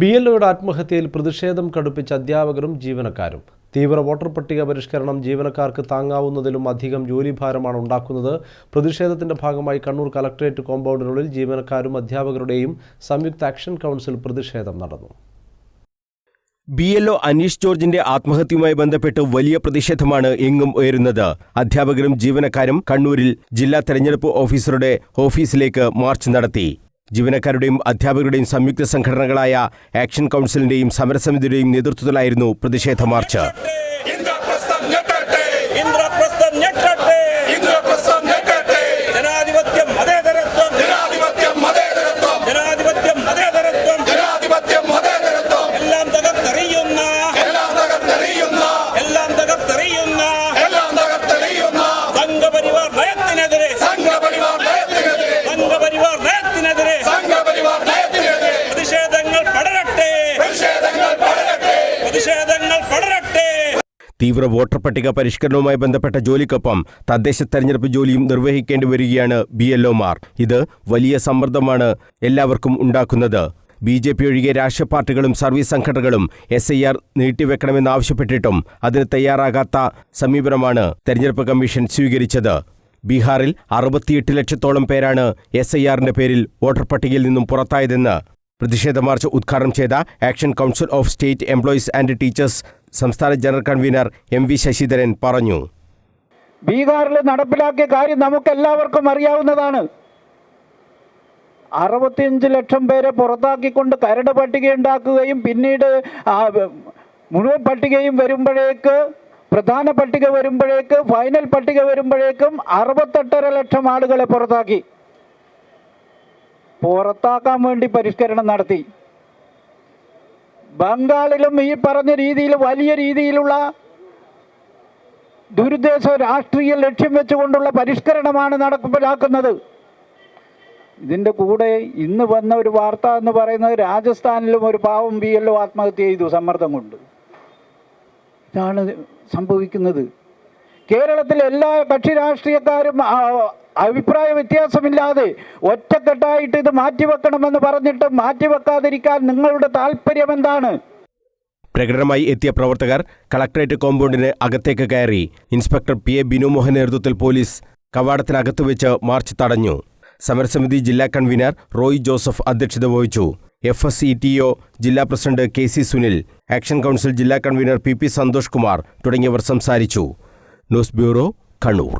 B L ഒയുടെ ആത്മഹത്യയിൽ പ്രതിഷേധം കടുപ്പിച്ച അധ്യാപകരും ജീവനക്കാരും. തീവ്ര വോട്ടർ പട്ടിക പരിഷ്കരണം ജീവനക്കാർക്ക് താങ്ങാവുന്നതിലും അധികം ജോലിഭാരമാണ് ഉണ്ടാക്കുന്നത്. പ്രതിഷേധത്തിന്റെ ഭാഗമായി കണ്ണൂർ കലക്ടറേറ്റ് കോമ്പൗണ്ടിനുള്ളിൽ ജീവനക്കാരും അധ്യാപകരുടെയും സംയുക്ത ആക്ഷൻ കൗൺസിൽ പ്രതിഷേധം നടന്നു. ബി എൽ ഒ അനീഷ് ജോർജിന്റെ ആത്മഹത്യയുമായി ബന്ധപ്പെട്ട് വലിയ പ്രതിഷേധമാണ് എങ്ങും ഉയരുന്നത്. അധ്യാപകരും ജീവനക്കാരും കണ്ണൂരിൽ ജില്ലാ തെരഞ്ഞെടുപ്പ് ഓഫീസറുടെ ഓഫീസിലേക്ക് മാർച്ച് നടത്തി. ജീവനക്കാരുടെയും അധ്യാപകരുടെയും സംയുക്ത സംഘടനകളായ ആക്ഷൻ കൗൺസിലിന്റെയും സമരസമിതിയുടെയും നേതൃത്വത്തിലായിരുന്നു പ്രതിഷേധ മാർച്ച്. പ്രതിഷേധങ്ങൾ പടരട്ടെ. തീവ്ര വോട്ടർ പട്ടിക പരിഷ്കരണവുമായി ബന്ധപ്പെട്ട ജോലിക്കൊപ്പം തദ്ദേശ തെരഞ്ഞെടുപ്പ് ജോലിയും നിർവഹിക്കേണ്ടി വരികയാണ് ബി എൽഒമാർ ഇത് വലിയ സമ്മർദ്ദമാണ് എല്ലാവർക്കും ഉണ്ടാക്കുന്നത്. ബി ജെ പി ഒഴികെ രാഷ്ട്രീയ പാർട്ടികളും സർവീസ് സംഘടനകളും എസ് ഐ ആർ നീട്ടിവെക്കണമെന്നാവശ്യപ്പെട്ടിട്ടും അതിന് തയ്യാറാകാത്ത സമീപനമാണ് തെരഞ്ഞെടുപ്പ് കമ്മീഷൻ സ്വീകരിച്ചത്. ബീഹാറിൽ അറുപത്തിയെട്ട് ലക്ഷത്തോളം പേരാണ് എസ് ഐ ആറിന്റെ പേരിൽ വോട്ടർ പട്ടികയിൽ നിന്നും പുറത്തായതെന്ന് പ്രതിഷേധ മാർച്ച് ഉദ്ഘാടനം ചെയ്ത action council of state employees and teachers സംസ്ഥാന general convener M V Sasidharan പറഞ്ഞു. ബീഹാറിൽ നടപ്പിലാക്കിയ കാര്യം നമുക്കെല്ലാവർക്കും അറിയാവുന്നതാണ്. അറുപത്തിയഞ്ച് ലക്ഷം പേരെ പുറത്താക്കിക്കൊണ്ട് കരട് പട്ടിക ഉണ്ടാക്കുകയും പിന്നീട് മുഴുവൻ പട്ടികയും വരുമ്പോഴേക്ക് പ്രധാന പട്ടിക വരുമ്പോഴേക്ക് ഫൈനൽ പട്ടിക വരുമ്പോഴേക്കും അറുപത്തെട്ടര ലക്ഷം ആളുകളെ പുറത്താക്കി. പുറത്താക്കാൻ വേണ്ടി പരിഷ്കരണം നടത്തി. ബംഗാളിലും ഈ പറഞ്ഞ രീതിയിൽ വലിയ രീതിയിലുള്ള ദുരുദ്ദേശ രാഷ്ട്രീയ ലക്ഷ്യം വെച്ചുകൊണ്ടുള്ള പരിഷ്കരണമാണ് നടപ്പിലാക്കുന്നത്. ഇതിന്റെ കൂടെ ഇന്ന് വന്ന ഒരു വാർത്ത എന്ന് പറയുന്നത് രാജസ്ഥാനിലും ഒരു പാവം ബി എൽ ആത്മഹത്യ ചെയ്തു സമ്മർദ്ദം കൊണ്ട്. ഇതാണ് സംഭവിക്കുന്നത്. കേരളത്തിലെ എല്ലാ കക്ഷി രാഷ്ട്രീയക്കാരും അഭിപ്രായ വ്യത്യാസമില്ലാതെ ഒറ്റക്കെട്ടായിട്ട് ഇത് മാറ്റിവെക്കണമെന്ന് പറഞ്ഞിട്ട് മാറ്റിവെക്കാതിരിക്കാൻ നിങ്ങളുടെ താല്പര്യം എന്താണ് പ്രകടനമായി എത്തിയ പ്രവർത്തകർ കളക്ടറേറ്റ് കോമ്പൗണ്ടിന് അകത്തേക്ക് കയറി. Inspector P A Binu Mohan നേതൃത്വത്തിൽ പോലീസ് കവാടത്തിനകത്ത് വെച്ച് മാർച്ച് തടഞ്ഞു. സമരസമിതി ജില്ലാ കൺവീനർ റോയ് ജോസഫ് അധ്യക്ഷത വഹിച്ചു. F S E T O ജില്ലാ president K C Sunil action council ജില്ലാ convener P P Santhosh Kumar തുടങ്ങിയവർ സംസാരിച്ചു. News bureau Kannur.